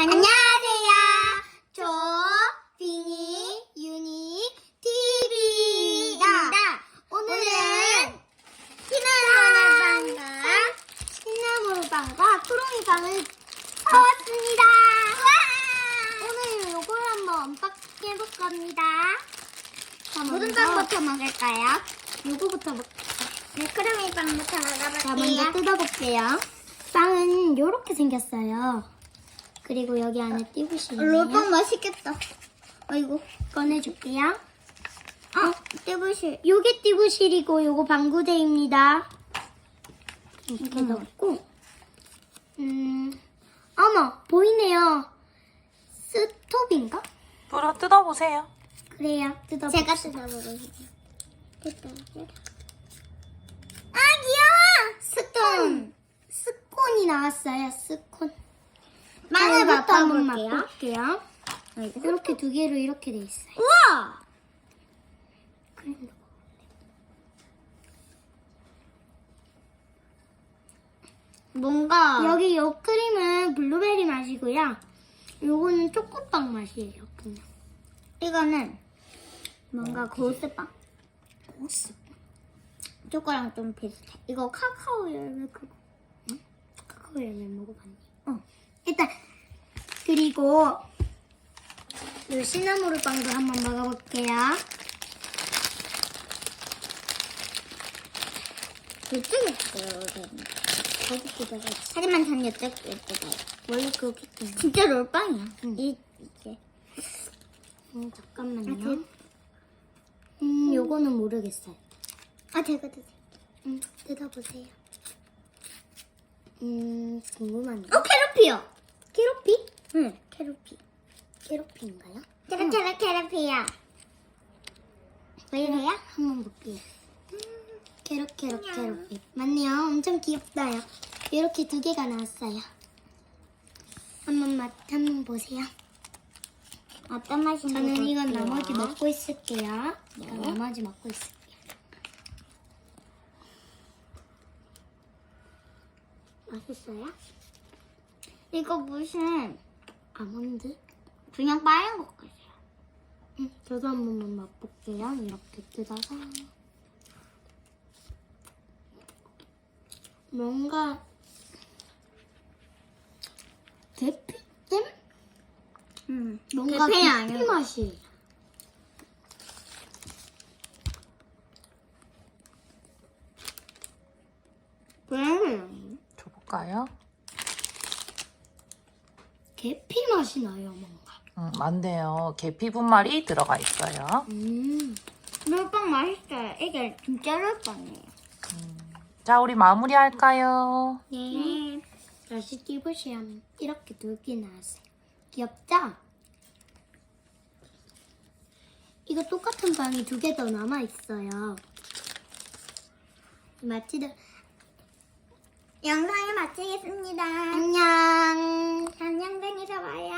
안녕하세요. 저 비니 유니 TV입니다. 오늘은 시나몬빵과 시나몬빵과 초롱이빵을 사왔습니다. 오늘 요걸 한번 언박싱 해볼 겁니다. 자, 무슨 먼저 빵부터 먹을까요? 요거부터 먹. 매크로미 빵부터 자, 먼저 먹어볼게요. 뜯어볼게요. 빵은 요렇게 생겼어요. 그리고 여기 안에 띠부시 있네요. 롤빵 맛있겠다. 아이고, 꺼내줄게요. 어, 떼부실. 요게 띠부실이고 요거 방구대입니다. 이렇게 음. 넣고 음 어머 보이네요. 스톱인가? 불어 뜯어보세요. 그래요. 뜯어. 제가 뜯어보겠습니다. 됐다. 아 귀여워. 스콘. 스콘이 나왔어요. 스콘. 한번 맛봐볼게요. 맛볼게요. 이렇게 두 개로 이렇게 돼 있어요. 우와! 크림도. 뭔가 여기 요 크림은 블루베리 맛이고요. 요거는 초코빵 맛이에요. 그냥. 이거는 뭔가 고스빵. 고스. 초코랑 좀 비슷해. 이거 카카오 열매 그거. 카카오 열매 먹어봤니? 그리고 요 시나모르 빵도 한번 먹어볼게요. 이쪽에 있어요. 거기. 하지만 전 이쪽 이쪽에. 원래 그렇게 뜬. 진짜 롤빵이야. 응. 이 이게. 음, 잠깐만요. 아, 그- 음, 요거는 모르겠어요. 아 제가 드세요. 음, 뜯어보세요. 음, 궁금한데. 어 캐러피요. 캐로피? 응 캐러피. 캐로피인가요? 캐러 캐러피야. 왜 이래요? 한번 볼게요. 캐럿 캐럿 캐럿 맞네요. 엄청 귀엽다요. 이렇게 두 개가 나왔어요. 한번 맛 한번 보세요. 어떤 맛인지 저는 이건 볼게요. 나머지 먹고 있을게요. 네. 나머지 먹고 있을게요. 맛있어요? 이거 무슨 아몬드? 그냥 빠른 것 같아요. 응, 저도 한 번만 맛볼게요. 이렇게 뜯어서. 뭔가 계피잼? 음. 뭔가 대패 계피 아니고. 맛이. 음. 줘볼까요? 계피 맛이 나요, 뭔가. 음, 맞네요. 계피 분말이 들어가 있어요. 음. 롤빵 맛있어요. 이게 진짜 롤빵이에요. 자, 우리 마무리할까요? 네. 다시 띠부시하면 이렇게 두개 나왔어요. 귀엽죠? 이거 똑같은 빵이 두 개 더 남아 있어요. 마치다. 영상을 마치겠습니다. 안녕. bye bye.